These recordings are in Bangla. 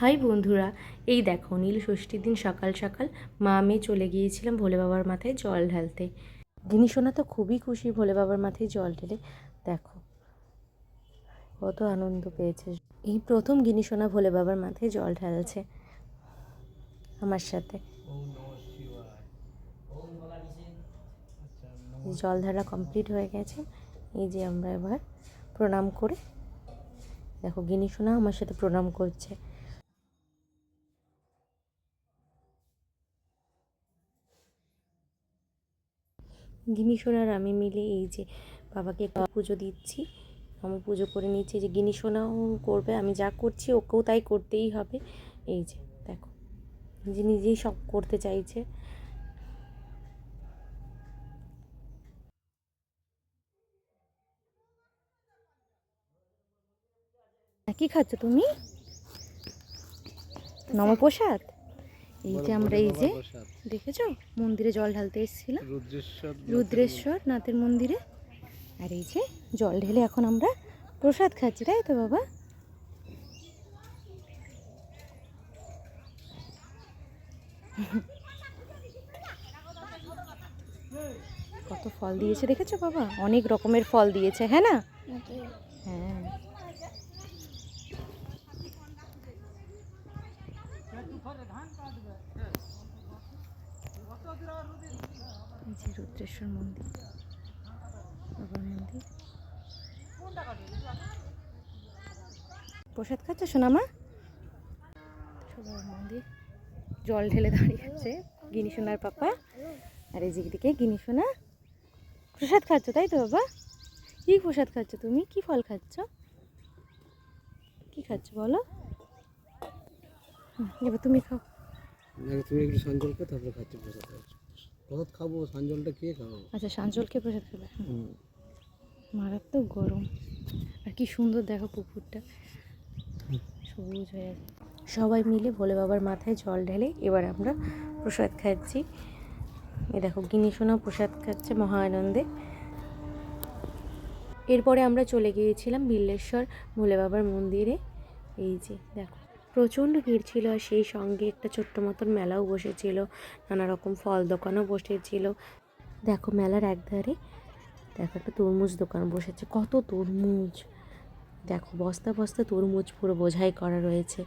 হাই বন্ধুরা, এই দেখো নীল ষষ্ঠীর দিন সকাল সকাল মা মেয়ে চলে গিয়েছিলাম ভোলে বাবার মাথায় জল ঢালতে। গিনি সোনা তো খুবই খুশি ভোলে বাবার মাথায় জল ঢেলে। দেখো, কত আনন্দ পেয়েছে। এই প্রথম গিনি সোনা ভোলে বাবার মাথায় জল ঢালছে আমার সাথে। জল ঢালা কমপ্লিট হয়ে গেছে। এই যে আমরা এবার প্রণাম করে, দেখো গিনি সোনা আমার সাথে প্রণাম করছে। গিনি সোনার আমি মিলে এই যে বাবাকে পুজো দিচ্ছি। আমি পুজো করে নিচ্ছি যে গিনি সোনাও করবে, আমি যা করছি ওকেও তাই করতেই হবে। এই যে, দেখো, নিজে নিজেই সব করতে চাইছে। কি খাচ্ছ তুমি? নবপ্রসাদ এই যে আমরা এই যে দেখেছ? মন্দিরে জল ঢালতে এসেছিলাম। রুদ্রেশ্বর রুদ্রেশ্বর নাথের মন্দিরে। আর এই যে জল ঢেলে এখন আমরা প্রসাদ খাচ্ছি তাই তো বাবা? কত ফল দিয়েছে দেখেছ বাবা? অনেক রকমের ফল দিয়েছে হ্যাঁ না? হ্যাঁ। এই যে রুদ্রেশ্বর মন্দির। বাবার মন্দির। প্রসাদ খাচ্ছ, সোনামা? সবার মন্দির। জল ঢেলে দাঁড়িয়ে আছে গিনি সোনার পাপা। আর এই দিকে গিনি সোনা। প্রসাদ খাচ্ছ, তাই তো বাবা? কি প্রসাদ খাচ্ছ তুমি? কি ফল খাচ্ছ? কি খাচ্ছ বলো? এবার তুমি খাও। তুমি একটু সাঞ্জল খেয়ে তারপরে খাচ্ছি প্রসাদ খাচ্ছি। প্রসাদ খাব সাঞ্জলটা খেয়ে খাব? আচ্ছা সাঞ্চলকে প্রসাদ খাবে? মারাত্মক গরম। আর কি সুন্দর দেখো পুকুরটা। সবুজ হয়ে আছে। সবাই মিলে ভোলে বাবার মাথায় জল ঢেলে এবার আমরা প্রসাদ খাচ্ছি। এ দেখো গিনি সোনা প্রসাদ খাচ্ছে মহা আনন্দে এরপরে আমরা চলে গিয়েছিলাম বিল্লেশ্বর ভোলে বাবার মন্দিরে। এই যে দেখো। প্রচণ্ড ভিড় ছিল আর সেই সঙ্গে একটা ছোট্ট মতন মেলাও বসেছিল, নানা রকম ফল দোকানও বসেছিল। দেখো মেলার একধারে, দেখো একটা তরমুজ দোকান বসেছে, কত তরমুজ। দেখো বস্তা বস্তা তরমুজ পুরো বোঝাই করা রয়েছে।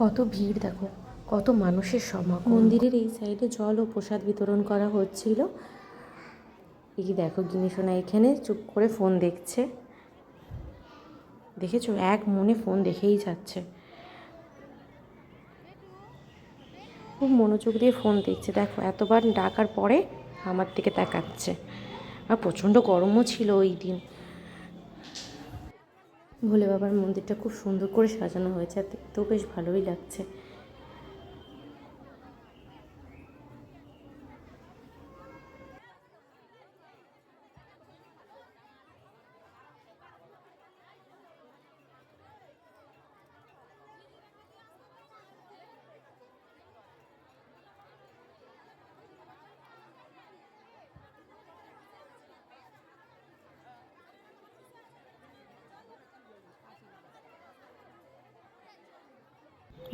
কত ভিড় দেখো, কত মানুষের সমাগম। মন্দিরের এই সাইডে জল ও প্রসাদ বিতরণ করা হচ্ছিল। এই দেখো গিনিসোনা এখানে চুপ করে ফোন দেখছে। দেখেছ? এক মনে ফোন দেখেই যাচ্ছে। খুব মনোযোগ দিয়ে ফোন দেখছে। দেখো, এতবার ডাকার পরে আমার দিকে তাকাচ্ছে। আর প্রচণ্ড গরমও ছিল ওই দিন। ভোলে বাবার মন্দিরটা খুব সুন্দর করে সাজানো হয়েছে। আর বেশ ভালোই লাগছে।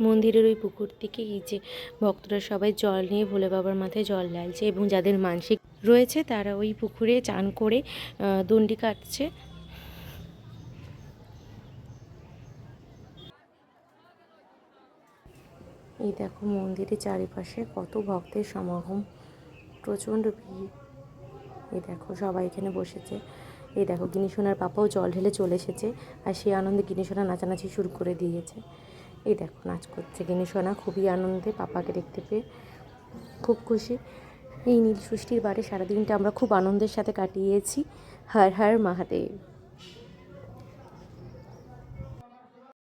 মন্দিরের ওই পুকুর থেকে এই যে ভক্তরা সবাই জল নিয়ে ভোলে বাবার মাথায় জল ঢালছে এবং যাদের মানসিক রয়েছে তারা ওই পুকুরে চান করে দণ্ডি কাটছে। এই দেখো মন্দিরের চারিপাশে কত ভক্তের সমাগম, প্রচণ্ড ভিড়। এই দেখো সবাই এখানে বসেছে। এই দেখো গিনিসোনার পাপাও জল ঢেলে চলে এসেছে আর সেই আনন্দে গিনিসোনা নাচানাচি শুরু করে দিয়েছে। এই দেখো নাচ করছে গিনিসোনা খুবই আনন্দে পাপাকে দেখতে পেয়ে খুব খুশি। এই নীল ষষ্ঠীর বারে সারাদিনটা আমরা খুব আনন্দের সাথে কাটিয়েছি। হর হর মহাদেব।